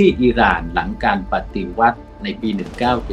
ที่อิหร่านหลังการปฏิวัติในปี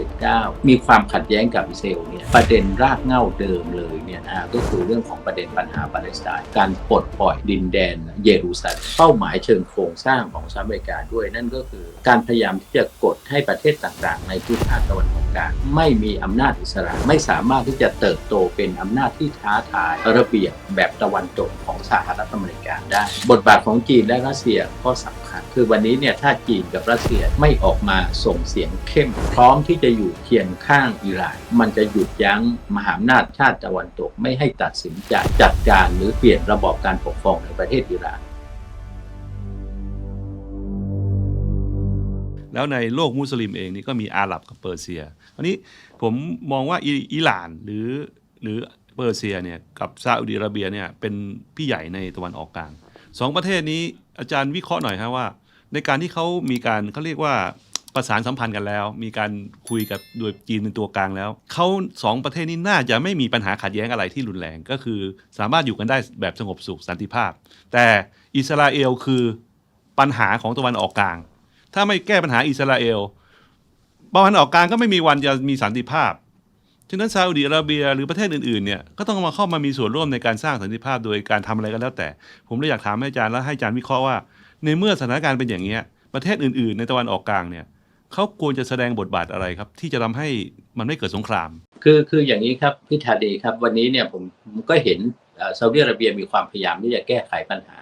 1979 มีความขัดแย้งกับอิสราเอลเนี่ยประเด็นรากเหง้าเดิมเลยเนี่ยนะก็คือเรื่องของประเด็นปัญหาปาเลสไตน์การปลดปล่อยดินแดนเยรูซาเล็มเป้าหมายเชิงโครงสร้างของสหรัฐอเมริกาด้วยนั่นก็คือ การพยายามที่จะกดให้ประเทศต่างๆ ในภูมิภาคตะวันออกกลางไม่มีอำนาจอิสระไม่สามารถที่จะเติบโตเป็นอำนาจที่ท้าทายระเบียบแบบตะวันตกของสหรัฐอเมริกาได้ บทบาทของจีนและรัสเซียก็สำคัญ คือวันนี้เนี่ยถ้าจีนกับรัสเซียไม่ออกมาส่งเสียงเข้ม พร้อมที่จะอยู่เคียงข้างอิหร่าน มันจะหยุดยั้งมหาอำนาจชาติตะวันตกไม่ให้ตัดสินใจจัดการหรือเปลี่ยนระบอบการปกครองในประเทศอิหร่านแล้วในโลกมุสลิมเองนี่ก็มีอาหรับกับเปอร์เซียอันนี้ผมมองว่าอิอิหร่านหรือหรือเปอร์เซียเนี่ยกับซาอุดิอาระเบียเนี่ยเป็นพี่ใหญ่ในตะวันออกกลาง สองประเทศนี้อาจารย์วิเคราะห์หน่อยครับว่า ในการที่เขามีการเขาเรียกว่าประสานสัมพันธ์กันแล้ว มีการคุยกับโดยจีนเป็นตัวกลางแล้วเขาสองประเทศนี้น่าจะไม่มีปัญหาขัดแย้งอะไรที่รุนแรงก็คือ สามารถอยู่กันได้แบบสงบสุขสันติภาพ แต่อิสราเอลคือปัญหาของตะวันออกกลาง ถ้าไม่แก้ปัญหาอิสราเอลตะวันออกกลางก็ไม่มีวันจะมีสันติภาพ ฉะนั้นซาอุดิอาระเบียหรือประเทศอื่นๆเนี่ยก็ต้องมาเข้ามามีส่วนร่วมในการสร้างสันติภาพโดยการทำอะไรก็แล้วแต่ ผมเลยอยากถามให้อาจารย์และให้อาจารย์วิเคราะห์ว่า ในเมื่อสถานการณ์เป็นอย่างนี้ประเทศอื่นๆ ในตะวันออกกลางเนี่ยเขาควรจะแสดงบทบาทอะไรครับ ที่จะทำให้มันไม่เกิดสงคราม คือคืออย่างนี้ครับพิธาดีครับวันนี้เนี่ยผมก็เห็นซาอุดิอาระเบียมีความพยายามที่จะแก้ไขปัญหา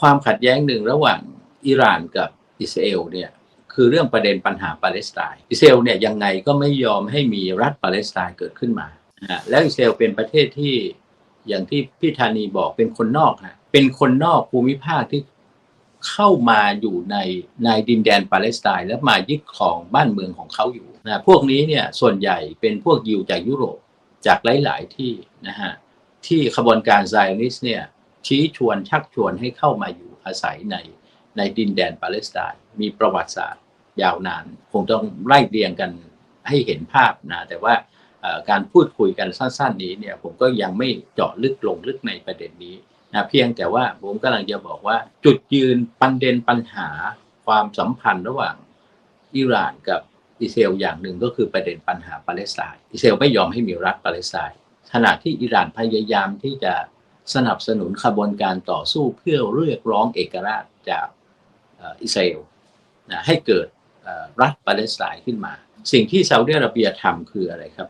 ความขัดแย้งหนึ่งระหว่างอิหร่านกับอิสราเอลเนี่ย คือเรื่องประเด็นปัญหาปาเลสไตน์อิสราเอลเนี่ยยังไงก็ไม่ยอมให้มีรัฐปาเลสไตน์เกิดขึ้นมาฮะแล้วอิสราเอลเป็นประเทศที่อย่างที่พี่ธานีบอกเป็นคนนอกฮะเป็นคนนอกภูมิภาคที่เข้ามาอยู่ในในดินแดนปาเลสไตน์แล้วมายึดครองบ้านเมืองของเขาอยู่นะพวกนี้เนี่ยส่วนใหญ่เป็นพวกยิวจากยุโรปจากหลาย ๆ ที่นะฮะที่ขบวนการไซออนิสเนี่ยชี้ชวนชักชวนให้เข้ามาอยู่อาศัยในในดินแดนปาเลสไตน์มีประวัติศาสตร์ ยาวนาน คงต้องไล่เรียงกันให้เห็นภาพนะแต่ว่าการพูดคุยกันสั้นๆนี้เนี่ยผมก็ยังไม่เจาะลึกลงลึกในประเด็นนี้นะเพียงแต่ว่าผมกำลังจะบอกว่าจุดยืนประเด็นปัญหาความสัมพันธ์ระหว่างอิหร่านกับอิสราเอลอย่างหนึ่งก็คือประเด็นปัญหาปาเลสไตน์อิสราเอลไม่ยอมให้มีรัฐปาเลสไตน์ขณะที่อิหร่านพยายามที่จะสนับสนุนขบวนการต่อสู้เพื่อเรียกร้องเอกราชจากอิสราเอลนะให้เกิด รัฐปาเลสไตน์ขึ้นมา สิ่งที่ซาอุดิอาระเบียทำคืออะไรครับ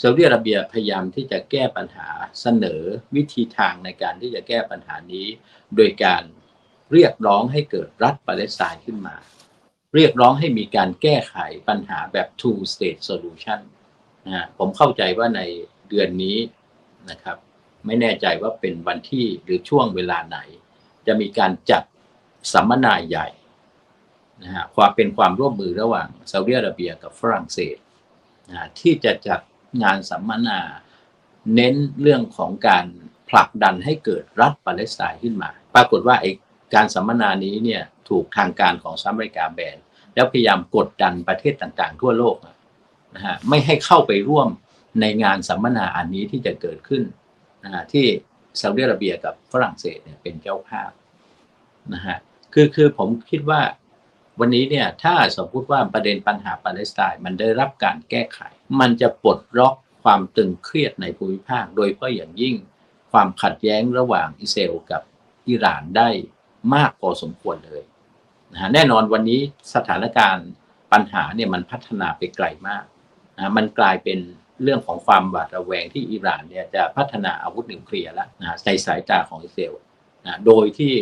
ซาอุดิอาระเบียพยายามที่จะแก้ปัญหาเสนอวิธีทางในการที่จะแก้ปัญหานี้ โดยการเรียกร้องให้เกิดรัฐปาเลสไตน์ขึ้นมา เรียกร้องให้มีการแก้ไขปัญหาแบบ two state solution นะผมเข้าใจว่าในเดือนนี้นะครับ ไม่แน่ใจว่าเป็นวันที่หรือช่วงเวลาไหน จะมีการจัดสัมมนาใหญ่ นะฮะความเป็นความร่วมมือระหว่างซาอุดิอาระเบียกับฝรั่งเศสนะะที่จะจัดงานสัมมนาเน้นเรื่องของการผลักดันให้เกิดรัฐปาเลสไตน์ขึ้นมา ปรากฏว่าไอ้การสัมมนานี้เนี่ยถูกทางการของสหรัฐอเมริกาแบนแล้วพยายามกดดันประเทศต่างๆ ทั่วโลกนะฮะไม่ให้เข้าไปร่วมในงานสัมมนาอันนี้ที่จะเกิดขึ้นนะฮะที่ซาอุดิอาระเบียกับฝรั่งเศสเนี่ยเป็นเจ้าภาพนะฮะคือคือผมคิดว่า วันนี้เนี่ยถ้าสมมติว่าประเด็นปัญหาปาเลสไตน์มันได้รับการแก้ไข มันจะปลดล็อกความตึงเครียดในภูมิภาค โดยเฉพาะอย่างยิ่งความขัดแย้งระหว่างอิสราเอลกับอิหร่านได้มากพอสมควรเลยนะฮะแน่นอนวันนี้สถานการณ์ปัญหาเนี่ยมันพัฒนาไปไกลมากนะมันกลายเป็นเรื่องของความหวาดระแวงที่อิหร่านเนี่ยจะพัฒนาอาวุธนิวเคลียร์แล้วนะในสายตาของอิสราเอลนะโดยที่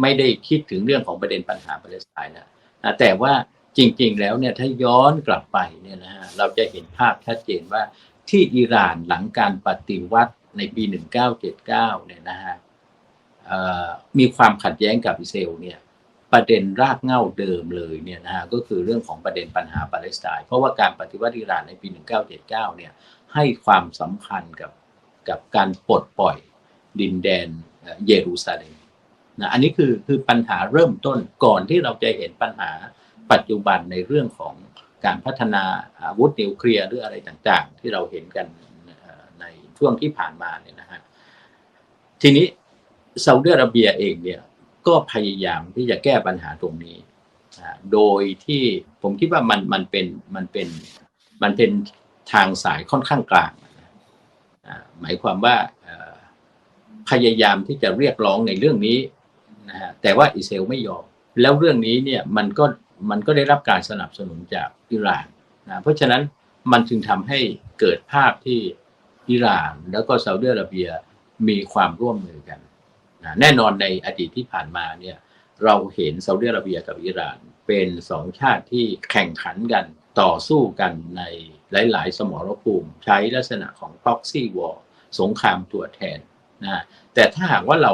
ไม่ได้คิดถึงเรื่องของประเด็นปัญหาปาเลสไตน์นะนะ แต่ว่าจริง ๆ แล้วเนี่ยถ้าย้อนกลับไปเนี่ยนะฮะเราจะเห็นภาพชัดเจนว่าที่อิหร่านหลังการปฏิวัติในปี 1979 เนี่ยนะฮะมีความขัดแย้งกับอิสราเอลเนี่ยประเด็นรากเหง้าเดิมเลยเนี่ยนะฮะก็คือเรื่องของประเด็นปัญหาปาเลสไตน์เพราะว่าการปฏิวัติอิหร่านในปี 1979 เนี่ยให้ความสำคัญกับกับการปลดปล่อยดินแดนเยรูซาเล็ม นะอันนี้คือคือปัญหาเริ่มต้นก่อนที่เราจะเห็นปัญหาปัจจุบันในเรื่องของการพัฒนาอาวุธนิวเคลียร์หรืออะไรต่างๆ ที่เราเห็นกันในช่วงที่ผ่านมาเนี่ยนะฮะทีนี้ซาอุดิอาระเบียเองเนี่ยก็พยายามที่จะแก้ปัญหาตรงนี้โดยที่ผมคิดว่ามันมันเป็นมันเป็นมันเป็นทางสายค่อนข้างกลางหมายความว่าพยายามที่จะเรียกร้องในเรื่องนี้ นะฮะแต่ว่าอิสราเอลไม่ยอม แล้วเรื่องนี้เนี่ยมันก็มันก็ได้รับการสนับสนุนจากอิหร่านนะเพราะฉะนั้นมันจึงทำให้เกิดภาพที่อิหร่านแล้วก็ซาอุดิอาระเบียมีความร่วมมือกันนะแน่นอนในอดีตที่ผ่านมาเนี่ยเราเห็นซาอุดิอาระเบียกับอิหร่าน เป็นสองชาติที่แข่งขันกันต่อสู้กันในหลาย ๆ สมรภูมิใช้ลักษณะของ proxy war สงครามตัวแทนนะแต่ถ้าหากว่าเรา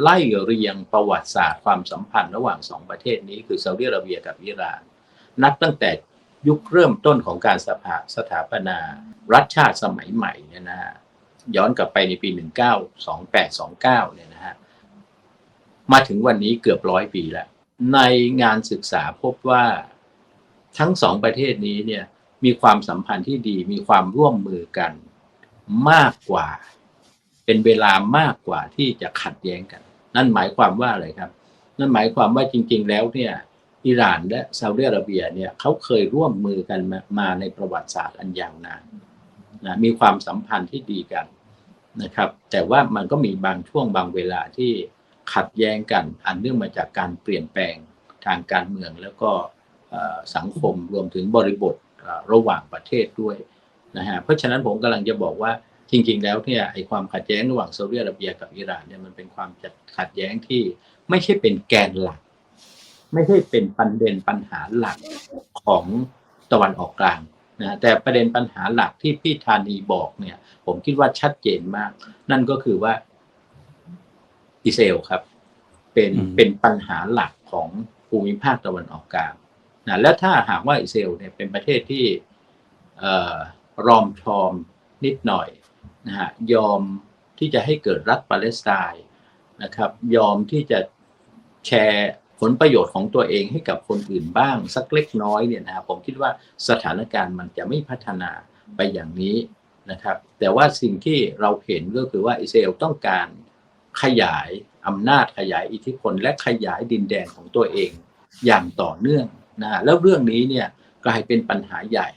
ไล่เรียงประวัติศาสตร์ความสัมพันธ์ระหว่างสองประเทศนี้คือซาอุดิอาระเบียกับอิหร่าน นับตั้งแต่ยุคเริ่มต้นของการสภาสถาปนา รัฐชาติสมัยใหม่เนี่ยนะฮะย้อนกลับไปในปี 1928-29 เนี่ยนะฮะมาถึงวันนี้เกือบร้อยปีแล้ว ในงานศึกษาพบว่าทั้งสองประเทศนี้เนี่ยมีความสัมพันธ์ที่ดีมีความร่วมมือกันมากกว่า เป็นเวลามากกว่าที่จะขัดแย้งกัน นั่นหมายความว่าอะไรครับ นั่นหมายความว่าจริง ๆ แล้วเนี่ยอิหร่านและซาอุดิอาระเบียเนี่ยเขาเคยร่วมมือกันมามาในประวัติศาสตร์อันยาวนานนะมีความสัมพันธ์ที่ดีกันนะครับ แต่ว่ามันก็มีบางช่วงบางเวลาที่ขัดแย้งกัน อันเนื่องมาจากการเปลี่ยนแปลงทางการเมืองแล้วก็สังคมรวมถึงบริบทระหว่างประเทศด้วยนะฮะเพราะฉะนั้นผมกำลังจะบอกว่า จริงๆแล้วเนี่ยไอ้ความขัดแย้งระหว่างซาอุดิอาระเบียกับอิหร่านเนี่ยมันเป็นความขัดแย้งที่ไม่ใช่เป็นแกนหลัก ไม่ใช่เป็นประเด็นปัญหาหลักของตะวันออกกลางนะแต่ประเด็นปัญหาหลักที่พี่ธานีบอกเนี่ย ผมคิดว่าชัดเจนมาก นั่นก็คือว่าอิสราเอลครับ เป็นอืมเป็นปัญหาหลักของภูมิภาคตะวันออกกลางนะและถ้าหากว่าอิสราเอลเนี่ยเป็นประเทศที่เอ่อรอมชอมนิดหน่อย นะฮะยอมที่จะให้เกิดรัฐปาเลสไตน์นะครับ ยอมที่จะแชร์ผลประโยชน์ของตัวเองให้กับคนอื่นบ้าง สักเล็กน้อยเนี่ยนะครับผมคิดว่าสถานการณ์มันจะไม่พัฒนาไปอย่างนี้นะครับ แต่ว่าสิ่งที่เราเห็นก็คือว่าอิสราเอลต้องการขยายอำนาจขยายอิทธิพล และขยายดินแดนของตัวเองอย่างต่อเนื่องนะแล้วเรื่องนี้เนี่ยกลายเป็นปัญหาใหญ่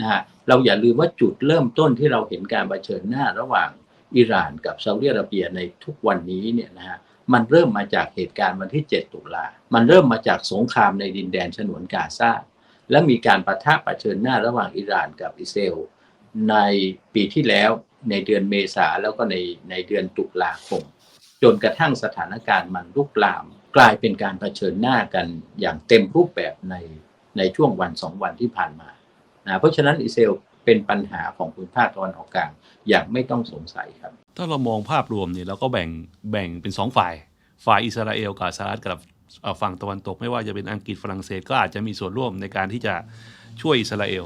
นะฮะเราอย่าลืมว่าจุดเริ่มต้นที่เราเห็นการเผชิญหน้าระหว่างอิหร่านกับซาอุดิอาระเบียในทุกวันนี้เนี่ยนะฮะมันเริ่มมาจากเหตุการณ์วันที่ 7 ตุลา มันเริ่มมาจากสงครามในดินแดนฉนวนกาซา และมีการประทะเผชิญหน้าระหว่างอิหร่านกับอิสราเอลในปีที่แล้วในเดือนเมษาแล้วก็ในในเดือนตุลาคม จนกระทั่งสถานการณ์มันลุกลาม กลายเป็นการเผชิญหน้ากันอย่างเต็มรูปแบบในในช่วงวันสองวันที่ผ่านมา นะเพราะฉะนั้นอิสราเอลเป็นปัญหาของภูมิภาคตะวันออกกลางอย่างไม่ต้องสงสัยครับ ถ้าเรามองภาพรวมเนี่ยเราก็แบ่งแบ่งเป็นสองฝ่าย ฝ่ายอิสราเอลกับสหรัฐกับฝั่งตะวันตก ไม่ว่าจะเป็นอังกฤษฝรั่งเศสก็อาจจะมีส่วนร่วมในการที่จะช่วยอิสราเอล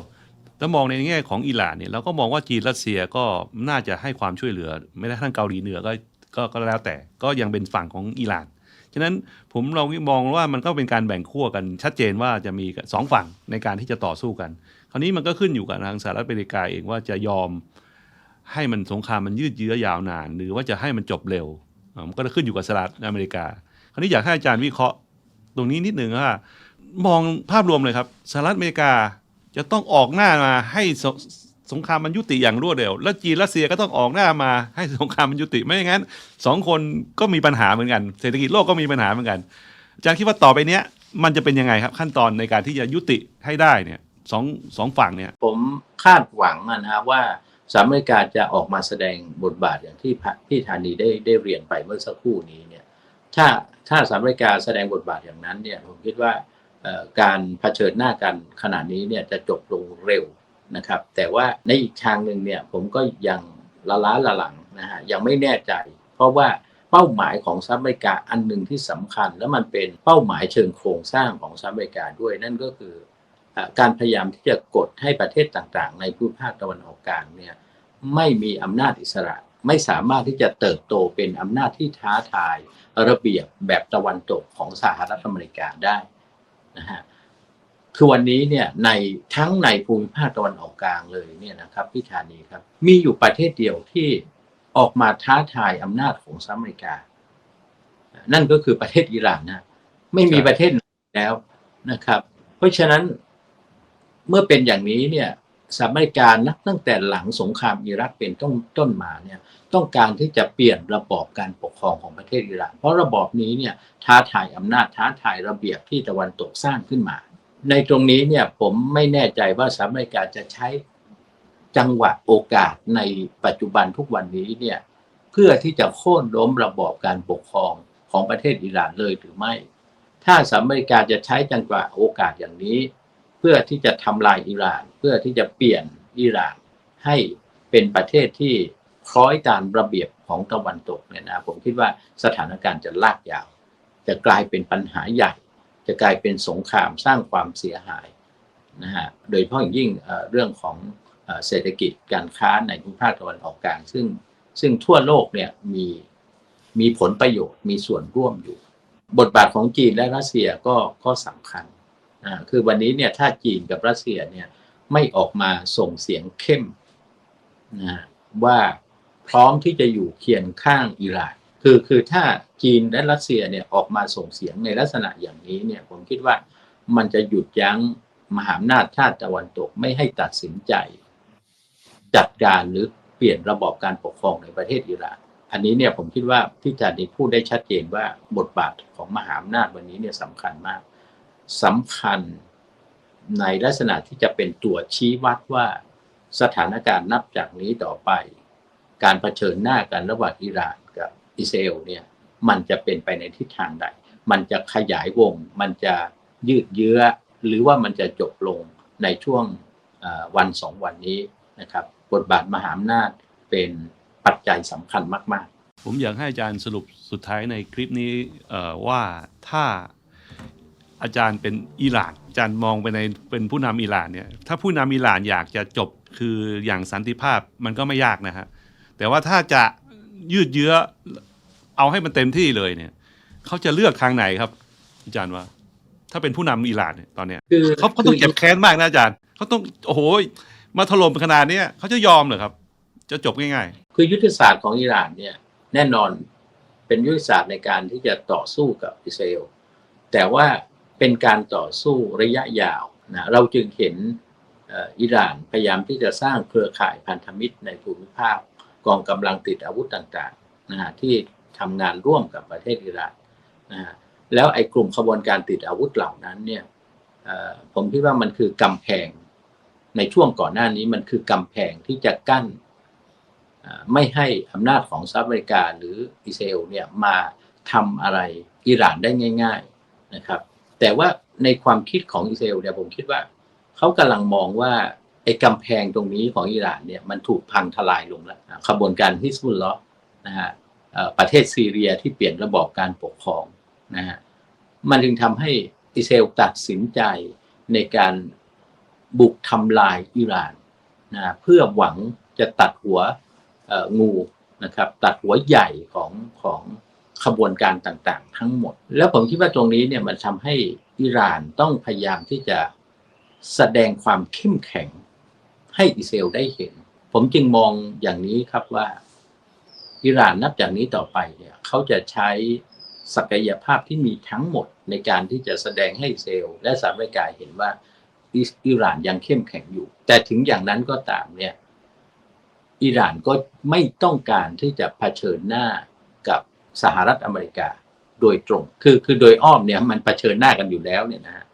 ถ้ามองในแง่ของอิหร่านเนี่ยเราก็มองว่าจีนรัสเซียก็น่าจะให้ความช่วยเหลือไม่ได้ทั้งเกาหลีเหนือก็ก็ก็แล้วแต่ก็ยังเป็นฝั่งของอิหร่านฉะนั้นผมเรามองว่ามันก็เป็นการแบ่งขั้วกันชัดเจนว่าจะมีสองฝั่งในการที่จะต่อสู้กัน ราวนี้มันก็ขึ้นอยู่กับทางสหรัฐอเมริกาเองว่าจะยอมให้มันสงครามมันยืดเยื้อยาวนาน หรือว่าจะให้มันจบเร็วมันก็จะขึ้นอยู่กับสหรัฐอเมริกา คราวนี้อยากให้อาจารย์วิเคราะห์ตรงนี้นิดหนึ่งว่ามองภาพรวมเลยครับสหรัฐอเมริกาจะต้องออกหน้ามาให้สสงครามมันยุติอย่างรวดเร็ว แล้วจีนรัสเซียก็ต้องออกหน้ามาให้สงครามมันยุติไม่อย่างนั้นสองคนก็มีปัญหาเหมือนกัน เศรษฐกิจโลกก็มีปัญหาเหมือนกันอาจารย์คิดว่าต่อไปเนี้ยมันจะเป็นยังไงครับขั้นตอนในการที่จะยุติให้ได้เนี่ย สองสองฝั่งเนี่ย ผมคาดหวังนะฮะว่าสหรัฐอเมริกาจะออกมาแสดงบทบาทอย่างที่พี่ธานีได้ได้เรียนไปเมื่อสักครู่นี้เนี่ยถ้าถ้าสหรัฐอเมริกาแสดงบทบาทอย่างนั้นเนี่ยผมคิดว่าการเผชิญหน้ากันขณะนี้เนี่ยจะจบลงเร็วนะครับ แต่ว่าในอีกทางหนึ่งเนี่ยผมก็ยังละล้าละหลังนะฮะยังไม่แน่ใจ เพราะว่าเป้าหมายของสหรัฐอเมริกาอันหนึ่งที่สำคัญ และมันเป็นเป้าหมายเชิงโครงสร้างของสหรัฐอเมริกาด้วยนั่นก็คือ การพยายามที่จะกดให้ประเทศต่างๆ ในภูมิภาคตะวันออกกลางเนี่ยไม่มีอำนาจอิสระ ไม่สามารถที่จะเติบโตเป็นอำนาจที่ท้าทายระเบียบแบบตะวันตกของสหรัฐอเมริกาได้นะฮะคือวันนี้เนี่ยในทั้งในภูมิภาคตะวันออกกลางเลยเนี่ยนะครับพี่ธานีครับ มีอยู่ประเทศเดียวที่ออกมาท้าทายอำนาจของสหรัฐอเมริกา นั่นก็คือประเทศอิหร่านนะไม่มีครับประเทศไหนแล้วนะครับ เพราะฉะนั้น เมื่อเป็นอย่างนี้เนี่ยสหรัฐอเมริกานับตั้งแต่หลังสงครามอิรักเป็นต้นต้นมาเนี่ยต้องการที่จะเปลี่ยนระบอบการปกครองของประเทศอิร่านเพราะระบอบนี้เนี่ยท้าทายอำนาจท้าทายระเบียบที่ตะวันตกสร้างขึ้นมา ในตรงนี้เนี่ยผมไม่แน่ใจว่าสหรัฐอเมริกาจะใช้จังหวะโอกาสในปัจจุบันทุกวันนี้เนี่ยเพื่อที่จะโค่นล้มระบอบการปกครองของประเทศอิหร่านเลยหรือไม่ ถ้าสหรัฐอเมริกาจะใช้จังหวะโอกาสอย่างนี้ พื่อที่จะทำลายอิหร่าน เพื่อที่จะเปลี่ยนอิหร่านให้เป็นประเทศที่คล้อยตามระเบียบของตะวันตกเนี่ยนะผมคิดว่าสถานการณ์จะลากยาว จะกลายเป็นปัญหาใหญ่ จะกลายเป็นสงครามสร้างความเสียหายนะฮะโดยเฉพาะอย่างยิ่งเรื่องของเศรษฐกิจการค้าในภูมิภาคตะวันออกกลาง ซึ่งซึ่งทั่วโลกเนี่ยมีมีผลประโยชน์มีส่วนร่วมอยู่ บทบาทของจีนและรัสเซียก็ก็สำคัญ คือวันนี้เนี่ยถ้าจีนกับรัสเซียเนี่ยไม่ออกมาส่งเสียงเข้มนะว่าพร้อมที่จะอยู่เคียงข้างอิหร่านคือคือถ้าจีนและรัสเซียเนี่ยออกมาส่งเสียงในลักษณะอย่างนี้เนี่ยผมคิดว่ามันจะหยุดยั้งมหาอำนาจชาติตะวันตกไม่ให้ตัดสินใจ จัดการหรือเปลี่ยนระบอบการปกครองในประเทศอิหร่าน อันนี้เนี่ยผมคิดว่าที่จานิพูดได้ชัดเจนว่าบทบาทของมหาอำนาจวันนี้เนี่ยสำคัญมาก สำคัญในลักษณะที่จะเป็นตัวชี้วัดว่าสถานการณ์นับจากนี้ต่อไป การเผชิญหน้ากันระหว่างอิหร่านกับอิสราเอลเนี่ยมันจะเป็นไปในทิศทางใด มันจะขยายวง มันจะยืดเยื้อ หรือว่ามันจะจบลงในช่วงวันสองวันนี้นะครับบทบาทมหาอำนาจเป็นปัจจัยสำคัญมาก ๆ ผมอยากให้อาจารย์สรุปสุดท้ายในคลิปนี้ว่าถ้า อาจารย์เป็นอิหร่านอาจารย์มองไปในเป็นผู้นำอิหร่านเนี่ยถ้าผู้นำอิหร่านอยากจะจบคืออย่างสันติภาพมันก็ไม่ยากนะฮะแต่ว่าถ้าจะยืดเยื้อเอาให้มันเต็มที่เลยเนี่ยเขาจะเลือกทางไหนครับ อาจารย์ว่า ถ้าเป็นผู้นำอิหร่านเนี่ยตอนเนี้ยคือเขาเขาต้องเจ็บแค้นมากนะอาจารย์เขาต้องโอ้โหมาถล่มขนาดเนี้ยเขาจะยอมเหรอครับ จะจบง่ายคือยุทธศาสตร์ของอิหร่านเนี่ยแน่นอนเป็นยุทธศาสตร์ในการที่จะต่อสู้กับอิสราเอลแต่ว่า เป็นการต่อสู้ระยะยาวนะเราจึงเห็นอิหร่านพยายามที่จะสร้างเครือข่ายพันธมิตรในภูมิภาคกองกำลังติดอาวุธต่างๆนะฮะที่ทำงานร่วมกับประเทศอิหร่านนะฮะแล้วไอ้กลุ่มขบวนการติดอาวุธเหล่านั้นเนี่ยผมคิดว่ามันคือกำแพงในช่วงก่อนหน้านี้มันคือกำแพงที่จะกั้นไม่ให้อำนาจของสหรัฐอเมริกาหรืออิสราเอลเนี่ยมาทำอะไรอิหร่านได้ง่าย ๆนะครับ แต่ว่าในความคิดของอิสราเอลเนี่ยผมคิดว่า เขากำลังมองว่าไอ้กำแพงตรงนี้ของอิหร่านเนี่ยมันถูกพังทลายลงแล้วขบวนการฮิสบุลเลาะห์นะฮะประเทศซีเรียที่เปลี่ยนระบอบการปกครองนะฮะมันจึงทำให้อิสราเอลตัดสินใจในการบุกทำลายอิหร่านนะเพื่อหวังจะตัดหัวงูนะครับตัดหัวใหญ่ของของ ขบวนการต่างๆ ทั้งหมด แล้วผมคิดว่าตรงนี้เนี่ยมันทำให้อิหร่านต้องพยายามที่จะแสดงความเข้มแข็งให้อิสราเอลได้เห็น ผมจึงมองอย่างนี้ครับว่าอิหร่านนับจากนี้ต่อไปเนี่ยเขาจะใช้ศักยภาพที่มีทั้งหมดในการที่จะแสดงให้อิสราเอลและสหรัฐอเมริกาเห็นว่าอิหร่านยังเข้มแข็งอยู่ แต่ถึงอย่างนั้นก็ตามเนี่ยอิหร่านก็ไม่ต้องการที่จะเผชิญหน้ากับ สหรัฐอเมริกาโดยตรง คือคือโดยอ้อมเนี่ยมันเผชิญหน้ากันอยู่แล้วเนี่ยนะฮะ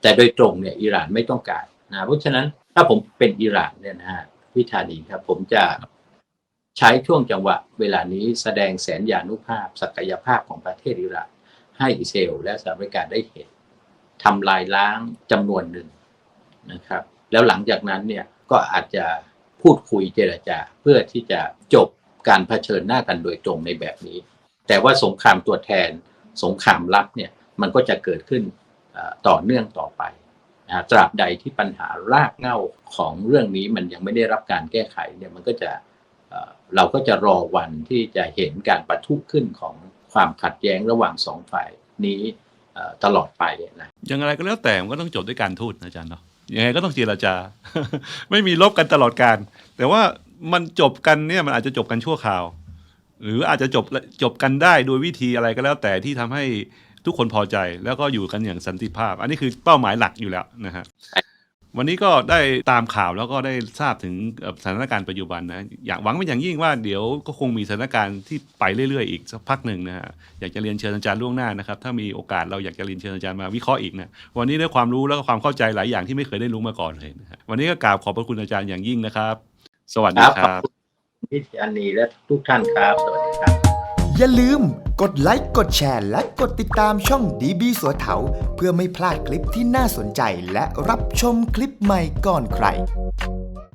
แต่โดยตรงเนี่ยอิหร่านไม่ต้องการนะเพราะฉะนั้นถ้าผมเป็นอิหร่านเนี่ยนะฮะพิธานีครับ ผมจะใช้ช่วงจังหวะเวลานี้แสดงแสนยานุภาพ ศักยภาพของประเทศอิหร่านให้อิสราเอลและสหรัฐอเมริกาได้เห็นทำลายล้างจำนวนหนึ่งนะครับ แล้วหลังจากนั้นเนี่ยก็อาจจะพูดคุยเจรจาเพื่อที่จะจบ การเผชิญหน้ากันโดยตรงในแบบนี้ แต่ว่าสงครามตัวแทนสงครามลับเนี่ยมันก็จะเกิดขึ้นต่อเนื่องต่อไปนะตราบใดที่ปัญหารากเหง้าของเรื่องนี้มันยังไม่ได้รับการแก้ไขเนี่ยมันก็จะเราก็จะรอวันที่จะเห็นการประทุขึ้นของความขัดแย้งระหว่างสองฝ่ายนี้ตลอดไปนะอย่างไรก็แล้วแต่มันก็ต้องจบด้วยการทูตนะอาจารย์เนาะยังไงก็ต้องเจรจา ไม่มีลบกันตลอดการ แต่ว่า มันจบกันเนี่ยมันอาจจะจบกันชั่วคราว หรืออาจจะจบจบกันได้โดยวิธีอะไรก็แล้ว แต่ที่ทำให้ทุกคนพอใจแล้วก็อยู่กันอย่างสันติภาพ อันนี้คือเป้าหมายหลักอยู่แล้วนะฮะวันนี้ก็ได้ตามข่าวแล้วก็ได้ทราบถึงสถานการณ์ปัจจุบันนะอยากหวังเป็นอย่างยิ่งว่าเดี๋ยวก็คงมีสถานการณ์ที่ไปเรื่อยๆอีกสักพักหนึ่งนะฮะอยากจะเรียนเชิญอาจารย์ล่วงหน้านะครับถ้ามีโอกาสเราอยากจะเรียนเชิญอาจารย์มาวิเคราะห์อีกนะวันนี้ได้ความรู้แล้วก็ความเข้าใจหลายอย่างที่ไม่เคยได้รู้มาก่อนเลยนะฮะวันนี้ก็กราบขอบพระคุณอาจารย์อย่างยิ่งนะครับ สวัสดีครับพี่อันนีและทุกท่านครับ สวัสดีครับ อย่าลืมกดไลค์กดแชร์ และกดติดตามช่องดีบีสัวเถาเพื่อไม่พลาดคลิปที่น่าสนใจและรับชมคลิปใหม่ก่อนใคร